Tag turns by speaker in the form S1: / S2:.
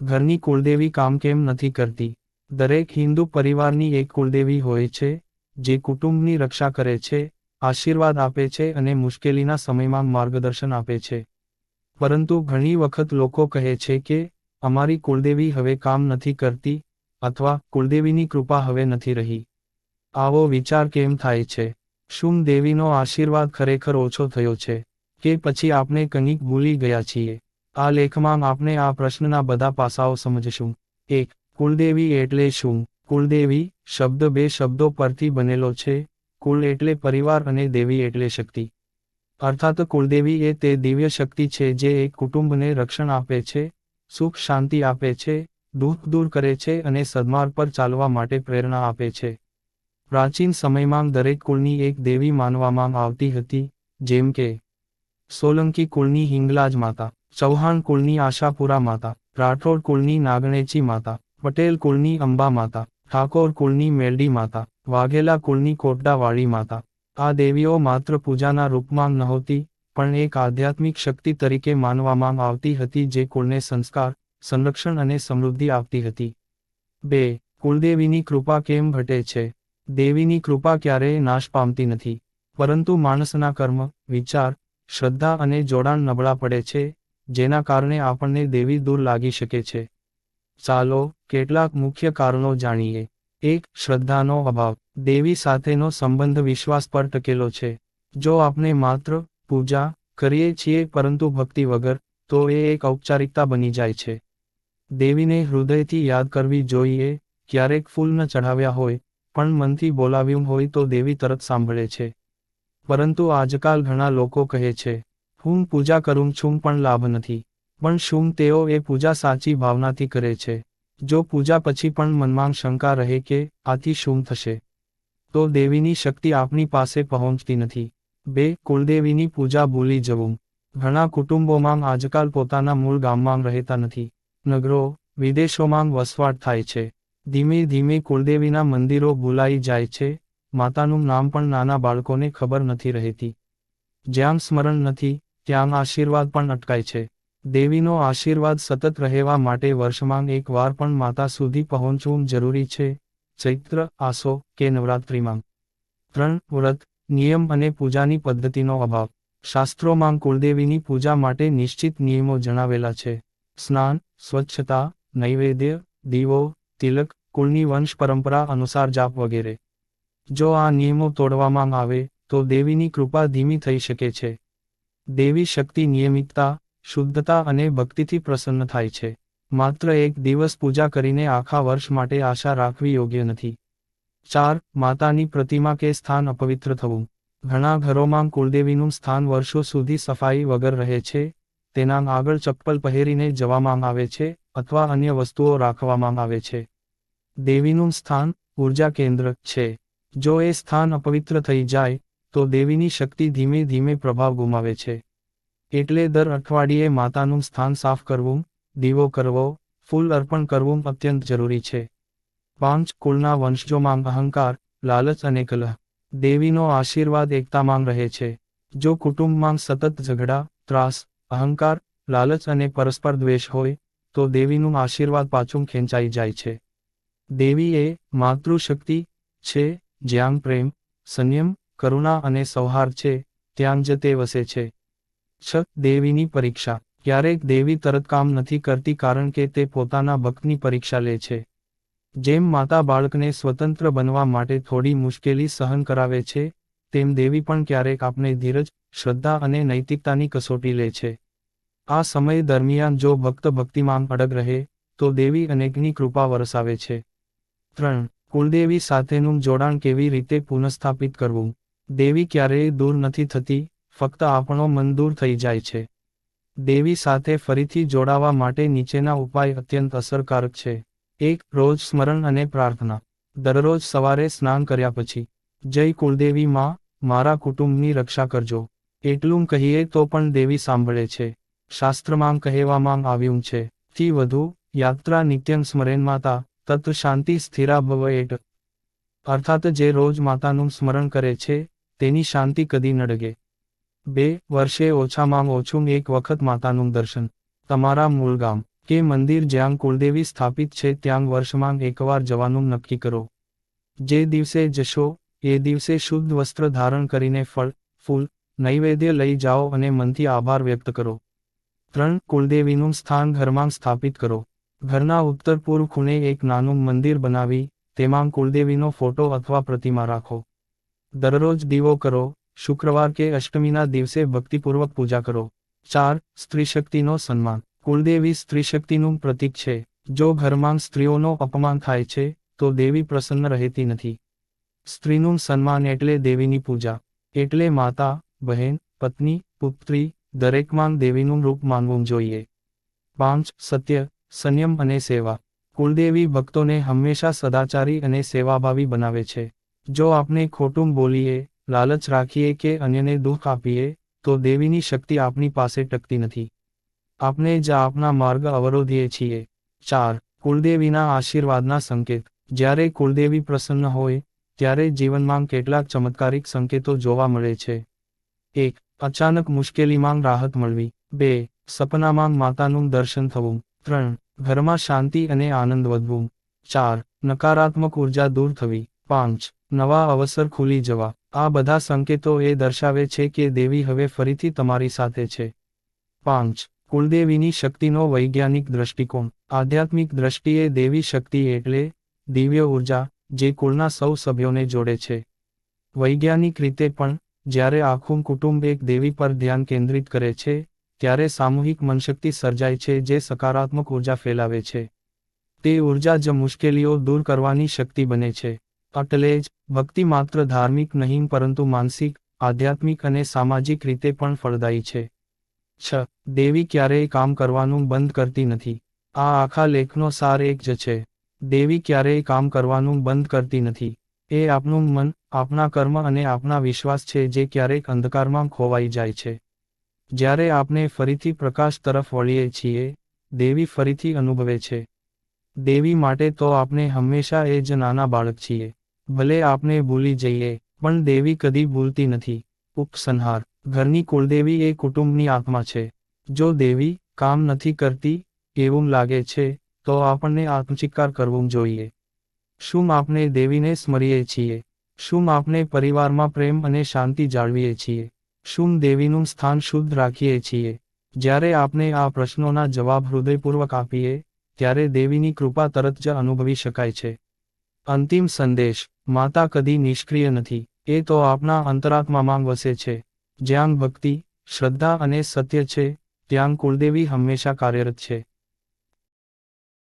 S1: ઘરની કુળદેવી કામ કેમ નથી કરતી? દરેક હિન્દુ પરિવારની એક કુળદેવી હોય છે, જે કુટુંબની રક્ષા કરે છે, આશીર્વાદ આપે છે અને મુશ્કેલીના સમયમાં માર્ગદર્શન આપે છે. પરંતુ ઘણી વખત લોકો કહે છે કે, અમારી કુળદેવી હવે કામ નથી કરતી, અથવા કુળદેવીની કૃપા હવે નથી રહી. આવો વિચાર કેમ થાય છે? શું દેવીનો આશીર્વાદ ખરેખર ઓછો થયો છે? કે પછી આપણે કંઈક ભૂલી ગયા છીએ? આ લેખમાં આપણે આ પ્રશ્નના બધા પાસાઓ સમજશું. એક, કુળદેવી એટલે શું? કુળદેવી શબ્દ બે શબ્દો પરથી બનેલો છે. કુળ એટલે પરિવાર અને દેવી એટલે શક્તિ. અર્થાત કુળદેવી એ તે દિવ્ય શક્તિ છે જે એક કુટુંબને રક્ષણ આપે છે, સુખ શાંતિ આપે છે, દુઃખ દૂર કરે છે અને સદમાર્ગ પર ચાલવા માટે પ્રેરણા આપે છે. પ્રાચીન સમયમાં દરેક કુળની એક દેવી માનવામાં આવતી હતી, જેમ કે સોલંકી કુળની હિંગલાજ માતા. ચૌહાણ કુળની આશાપુરા માતા, રાઠોડ કુળની નાગણેચી માતા, પટેલ કુળની અંબા માતા, ઠાકોર કુળની મેલડી માતા, વાઘેલા કુળની કોટડાવાળી માતા. આ દેવીઓ માત્ર પૂજાના રૂપમાં નહોતી, પણ એક આધ્યાત્મિક શક્તિ તરીકે માનવામાં આવતી હતી જે કુળને સંસ્કાર, સંરક્ષણ અને સમૃદ્ધિ આપતી હતી. બે, કુળદેવીની કૃપા કેમ ઘટે છે? દેવીની કૃપા ક્યારેય નાશ પામતી નથી. પરંતુ માણસના કર્મ, વિચાર, શ્રદ્ધા અને જોડાણ નબળા પડે છે જેના કારણે આપણને દેવી દૂર લાગી શકે છે. ચાલો, કેટલાક મુખ્ય કારણો જાણીએ. એક, શ્રદ્ધાનો અભાવ. દેવી સાથેનો સંબંધ વિશ્વાસ પર ટકેલો છે. જો આપણે માત્ર પૂજા કરીએ છીએ પરંતુ ભક્તિ વગર, તો એ એક ઔપચારિકતા બની જાય છે. દેવીને હૃદયથી યાદ કરવી જોઈએ, ક્યારેક ફૂલ ન ચઢાવ્યા હોય, પણ મનથી બોલાવ્યું હોય તો દેવી તરત સાંભળે છે. પરંતુ આજકાલ ઘણા લોકો કહે છે હું પૂજા કરું છું પણ લાભ નથી. પણ શું તેઓ એ પૂજા સાચી ભાવનાથી કરે છે? જો પૂજા પછી પણ મનમાં શંકા રહે કે આથી શું થશે? તો દેવીની શક્તિ આપણી પાસે પહોંચતી નથી. બે, કુળદેવીની પૂજા ભૂલી જવું. ઘણા કુટુંબોમાં આજકાલ પોતાના મૂળ ગામમાં રહેતા નથી. નગરો, વિદેશોમાં વસવાટ થાય છે. ધીમે ધીમે કુળદેવીના મંદિરો ભૂલાઈ જાય છે. માતાનું નામ પણ નાના બાળકોને ખબર નથી રહેતી. જ્યાં સ્મરણ નથી ત્યાં આશીર્વાદ પણ અટકાય છે. દેવીનો આશીર્વાદ સતત રહેવા માટે વર્ષમાં એક વાર પણ માતા સુધી પહોંચવું જરૂરી છે. ચૈત્ર, આસો કે નવરાત્રિમાં. ત્રણ વ્રત, નિયમ અને પૂજાની પદ્ધતિનો અભાવ. શાસ્ત્રોમાં કુળદેવીની પૂજા માટે નિશ્ચિત નિયમો જણાવેલા છે. સ્નાન, સ્વચ્છતા, નૈવેદ્ય, દીવો, તિલક, કુળની વંશ પરંપરા અનુસાર જાપ વગેરે. જો આ નિયમો તોડવામાં આવે, તો દેવીની કૃપા ધીમી થઈ શકે છે. દેવી શક્તિ નિયમિતતા, શુદ્ધતા અને ભક્તિથી પ્રસન્ન થાય છે. માત્ર એક દિવસ પૂજા કરીને આખા વર્ષ માટે આશા રાખવી યોગ્ય નથી. ચાર, માતાની પ્રતિમા કે સ્થાન અપવિત્ર થવું. ઘણા ઘરોમાં કુળદેવીનું સ્થાન વર્ષો સુધી સફાઈ વગર રહે છે, તેના આગળ ચપ્પલ પહેરીને જવામાં આવે છે અથવા અન્ય વસ્તુઓ રાખવામાં આવે છે. દેવીનું સ્થાન ઊર્જા કેન્દ્ર છે. જો એ સ્થાન અપવિત્ર થઈ જાય તો દેવીની શક્તિ ધીમે ધીમે પ્રભાવ ગુમાવે છે. એટલે દર અઠવાડિયે માતાનું સ્થાન સાફ કરવું, દીવો કરવો, ફૂલ અર્પણ કરવું અત્યંત જરૂરી છે. પાંચ કુળના વંશજોમાં અહંકાર, લાલચ અને કલહ. દેવીનો આશીર્વાદ એકતામાં રહે છે. જો કુટુંબમાં સતત ઝઘડા, ત્રાસ, અહંકાર, લાલચ અને પરસ્પર દ્વેષ હોય, તો દેવીનું આશીર્વાદ પાછું ખેંચાઈ જાય છે. દેવી એ માતૃશક્તિ, છે જ્યાં પ્રેમ, સંયમ કરુણા અને સૌહાર્દ છે ત્યાં જ તે વસે છે. છ, દેવીની પરીક્ષા. ક્યારેક દેવી તરત કામ નથી કરતી કારણ કે તે પોતાના ભક્તની પરીક્ષા લે છે. જેમ માતા બાળકને સ્વતંત્ર બનવા માટે થોડી મુશ્કેલી સહન કરાવે છે, તેમ દેવી પણ ક્યારેક આપણે ધીરજ, શ્રદ્ધા અને નૈતિકતાની કસોટી લે છે. આ સમય દરમિયાન જો ભક્ત ભક્તિમાં અડગ રહે, તો દેવી અનેકની કૃપા વરસાવે છે. ત્રણ કુલદેવી સાથેનું જોડાણ કેવી રીતે પુનઃસ્થાપિત કરવું? દેવી ક્યારેય દૂર નથી થતી, ફક્ત આપણો મન દૂર થઈ જાય છે. દેવી સાથે ફરીથી જોડાવા માટે નીચેના ઉપાય અત્યંત અસરકારક છે. એક, રોજ સ્મરણ અને પ્રાર્થના. દરરોજ સવારે સ્નાન કર્યા પછી, જય કુળદેવી માં, મારા કુટુંબની રક્ષા કરજો. એટલું કહીએ તો પણ દેવી સાંભળે છે. શાસ્ત્રમાં કહેવામાં આવ્યું છે, થી વધુ યાત્રા નિત્યં સ્મરેન માતા તત્વ શાંતિ સ્થિરા ભવ એટ. અર્થાત જે રોજ માતાનું સ્મરણ કરે છે તેની શાંતિ કદી નડગે બે, વર્ષે ઓછામાં ઓછું એક વખત માતાનું દર્શન. તમારા મૂળ ગામ, કે મંદિર જ્યાં કુળદેવી સ્થાપિત છે ત્યાં વર્ષમાં એકવાર જવાનું નક્કી કરો. જે દિવસે જશો, એ દિવસે શુદ્ધ વસ્ત્ર ધારણ કરીને ફળ, ફૂલ, નૈવેદ્ય લઈ જાઓ અને મનથી આભાર વ્યક્ત કરો. ત્રણ, કુળદેવીનું સ્થાન ઘરમાં સ્થાપિત કરો. ઘરના ઉત્તર પૂર્વ ખૂણે એક નાનું મંદિર બનાવી, તેમાં કુળદેવીનો ફોટો અથવા પ્રતિમા રાખો. દરરોજ દીવો કરો, શુક્રવાર કે અષ્ટમીના દિવસે ભક્તિપૂર્વક પૂજા કરો. ચાર, સ્ત્રીશક્તિનો સન્માન. કુળદેવી સ્ત્રીશક્તિનું પ્રતીક છે. જો ઘરમાં સ્ત્રીઓનો અપમાન થાય છે, તો દેવી પ્રસન્ન રહેતી નથી. સ્ત્રીનું સન્માન એટલે દેવીની પૂજા. એટલે માતા, બહેન, પત્ની, પુત્રી દરેકમાં દેવીનું રૂપ માનવું જોઈએ. પાંચ, સત્ય, સંયમ અને સેવા. કુલદેવી ભક્તોને હંમેશા સદાચારી અને સેવાભાવી બનાવે છે. જો આપણે ખોટું બોલીએ, લાલચ રાખીએ કે અન્યને દુઃખ આપીએ, તો દેવીની શક્તિ આપણી પાસે ટકતી નથી. આપણે જ આપના માર્ગ અવરોધીએ છીએ. ચાર, કુળદેવીના આશીર્વાદના સંકેત. જ્યારે કુળદેવી પ્રસન્ન હોય, ત્યારે જીવનમાં કેટલાક ચમત્કારિક સંકેતો જોવા મળે છે. એક, અચાનક મુશ્કેલીમાં રાહત મળવી. બે, સપનામાં માતાનું દર્શન થવું. ત્રણ, ઘરમાં શાંતિ અને આનંદ વધવું. ચાર, નકારાત્મક ઊર્જા દૂર થવી. પાંચ, નવા અવસર ખુલી જવા. આ બધા સંકેતો એ દર્શાવે છે કે દેવી હવે ફરીથી તમારી સાથે છે. પાંચ, કુળદેવીની શક્તિનો વૈજ્ઞાનિક દ્રષ્ટિકોણ. આધ્યાત્મિક દ્રષ્ટિએ દેવી શક્તિ એટલે દિવ્ય ઊર્જા, જે કુળના સૌ સભ્યોને જોડે છે. વૈજ્ઞાનિક રીતે પણ, જ્યારે આખું કુટુંબ એક દેવી પર ધ્યાન કેન્દ્રિત કરે છે, ત્યારે સામૂહિક મનશક્તિ સર્જાય છે જે સકારાત્મક ઊર્જા ફેલાવે છે. તે ઊર્જા જ મુશ્કેલીઓ દૂર કરવાની શક્તિ બને છે. એટલે જ ભક્તિ માત્ર ધાર્મિક નહીં પરંતુ માનસિક, આધ્યાત્મિક અને સામાજિક રીતે પણ ફળદાયી છે. છ. દેવી ક્યારેય કામ કરવાનું બંધ કરતી નથી. આ આખા લેખનો સાર એક જ છે. દેવી ક્યારેય કામ કરવાનું બંધ કરતી નથી. એ આપનું મન, આપના કર્મ અને આપના વિશ્વાસ છે જે ક્યારેક અંધકારમાં ખોવાઈ જાય છે. જ્યારે આપણે ફરીથી પ્રકાશ તરફ વળીએ છીએ, દેવી ફરીથી અનુભવે છે. દેવી માટે તો આપણે હંમેશા એ જ નાના બાળક છીએ. ભલે આપણે ભૂલી જઈએ, પણ દેવી કદી ભૂલતી નથી. ઉપસંહાર ઘરની કુળદેવી એ કુટુંબની આત્મા છે. જો દેવી કામ નથી કરતી, એવું લાગે છે, તો આપણને આત્મચિકાર કરવું જોઈએ. શું આપણે દેવીને સ્મરીએ છીએ? શું આપણે પરિવારમાં પ્રેમ અને શાંતિ જાળવીએ છીએ? શું દેવીનું સ્થાન શુદ્ધ રાખીએ છીએ? જ્યારે આપણે આ પ્રશ્નોના જવાબ હૃદયપૂર્વક આપીએ, ત્યારે દેવીની કૃપા તરત જ અનુભવી શકાય છે. અંતિમ સંદેશ. માતા કદી નિષ્ક્રિય નથી. એ તો આપણા અંતરાત્મામાં વસે છે. જ્યાં ભક્તિ, શ્રદ્ધા અને સત્ય છે, ત્યાં કુળદેવી હંમેશા કાર્યરત છે.